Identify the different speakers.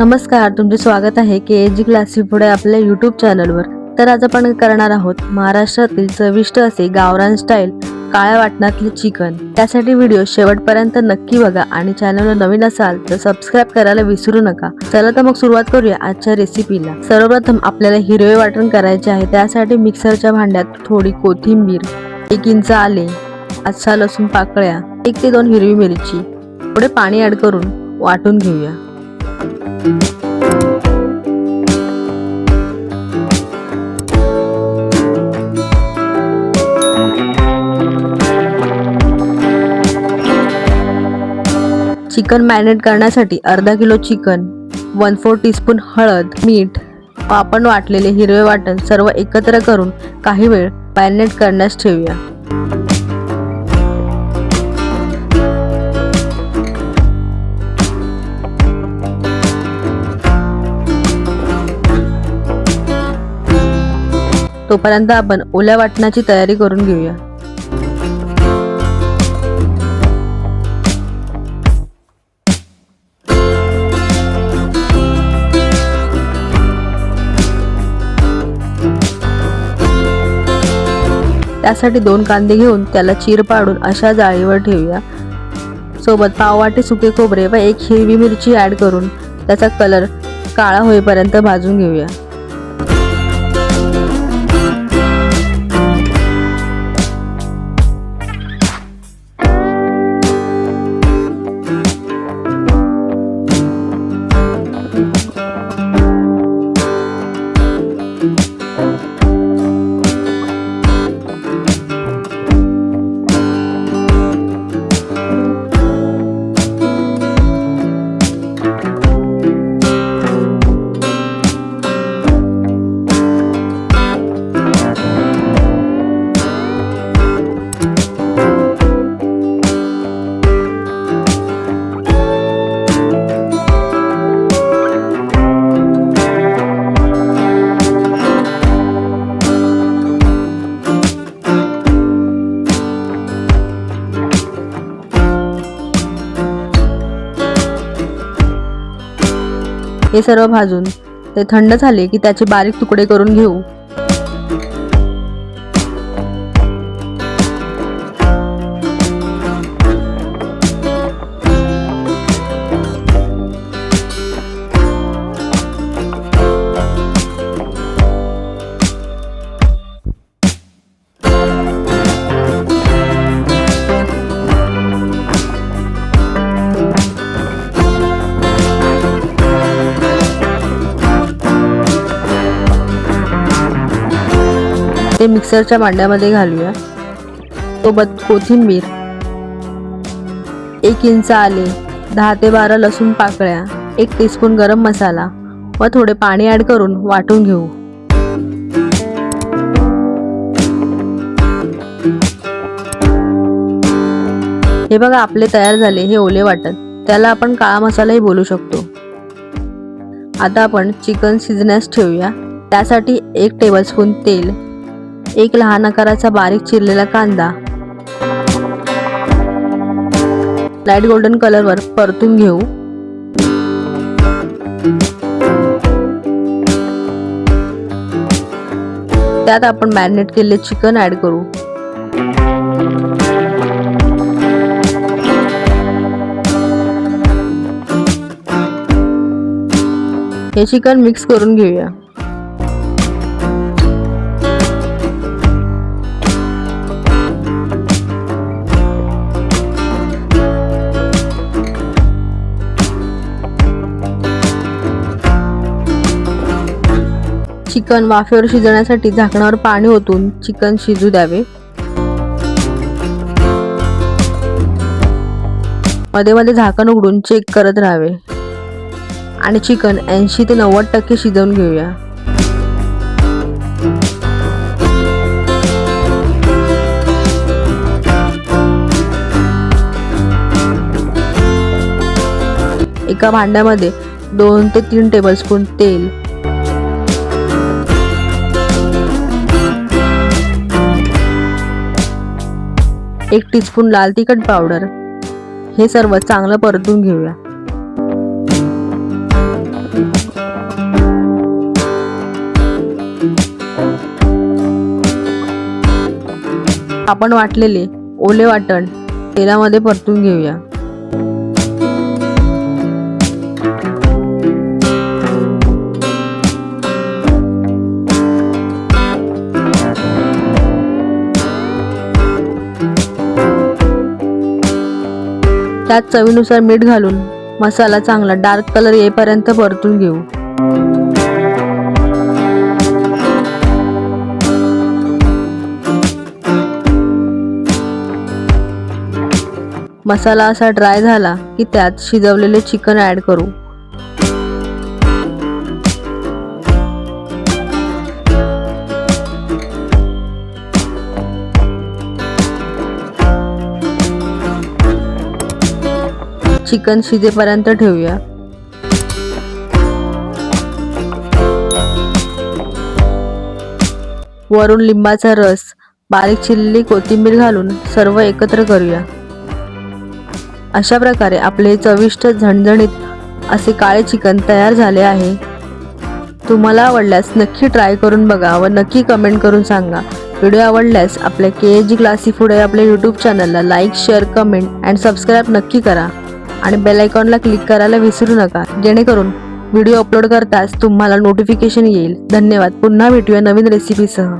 Speaker 1: नमस्कार तुमचे स्वागत आहे के एच जी क्लासी पुढे आपल्या यूट्यूब चॅनलवर तर आज आपण करणार आहोत महाराष्ट्रातील चविष्ट असे गावरान स्टाईल काळ्या वाटणातले चिकन. त्यासाठी व्हिडिओ शेवटपर्यंत नक्की बघा आणि चॅनलवर नवीन असाल तर सबस्क्राईब करायला विसरू नका. चला तर मग सुरुवात करूया आजच्या रेसिपीला सर्वप्रथम आपल्याला हिरवे वाटण करायचे आहे त्यासाठी मिक्सरच्या भांड्यात थोडी कोथिंबीर एक इंच आले अच्छा लसूण पाकळ्या एक ते दोन हिरवी मिरची. थोडे पाणी ॲड करून वाटून घेऊया. चिकन मॅरिनेट करण्यासाठी अर्धा kilo chicken one four teaspoon हळद मीठ आपण वाटलेले हिरवे वाटण सर्व एकत्र करून काही वेळ मॅरिनेट करण्यास ठेवूया. तोपर्यंत आपण ओल्या वाटणाची तयारी करून घेऊया. त्यासाठी दोन कांदे घेऊन त्याला चीर पाडून अशा जाळीवर ठेवूया. सोबत पाववाटे सुके खोबरे व एक हिरवी मिरची ॲड करून त्याचा कलर काळा होईपर्यंत भाजून घेऊया. हे सर्व भाजून ते थंड झाले की त्याचे बारीक तुकडे करून घेऊ. ते मिक्सरच्या भांड्यामध्ये घालूया. सोबत कोथिंबीर एक इंच आले दहा ते बारा लसूण पाकळ्या एक टीस्पून गरम मसाला व थोडे पाणी ॲड करून वाटून घेऊ. हे बघा आपले तयार झाले हे ओले वाटण त्याला आपण काळा मसालाही बोलू शकतो. आता आपण चिकन शिजण्यास ठेवूया. त्यासाठी एक टेबलस्पून तेल एक लहान आकाराचा बारीक चिरलेला कांदा. लाइट गोल्डन कलरवर परतून घेऊ. त्यात आपण मॅरिनेट केलेले चिकन ऍड करू. हे चिकन मिक्स करून घेऊया. चिकन वाफेवर शिजण्यासाठी झाकणावर पाणी ओतून चिकन शिजू द्यावे. मध्ये मध्ये झाकण उघडून चेक करत राहावे. आणि चिकन ऐंशी ते नव्वद टक्के शिजवून घेऊया. एका भांड्यामध्ये दोन ते तीन टेबलस्पून तेल एक टीस्पून लाल तिखट पावडर हे सर्व चांगलं परतून घेऊया. आपण वाटलेले ओले वाटण तेलामध्ये परतून घेऊया. त्यात चवीनुसार मीठ घालून मसाला चांगला डार्क कलर येईपर्यंत परतून घेऊ. मसाला असा ड्राय झाला की त्यात शिजवलेले चिकन ॲड करू. चिकन शिजेपर्यंत ठेवूया. वरून लिंबाचा रस बारीक चिरलेली कोथिंबीर घालून सर्व एकत्र करूया. अशा प्रकारे आपले चविष्ट झणझणीत असे काळे चिकन तयार झाले आहे. तुम्हाला आवडल्यास नक्की ट्राय करून बघा व नक्की कमेंट करून सांगा. व्हिडिओ आवडल्यास आपल्या के एच जी क्लासी पुढे आपल्या यूट्यूब चॅनलला like share comment and subscribe नक्की करा. आणि बेल आयकॉनला क्लिक करायला विसरू नका. जेणेकरून व्हिडिओ अपलोड करताच तुम्हाला नोटिफिकेशन येईल. धन्यवाद. पुन्हा भेटूया नवीन रेसिपीसह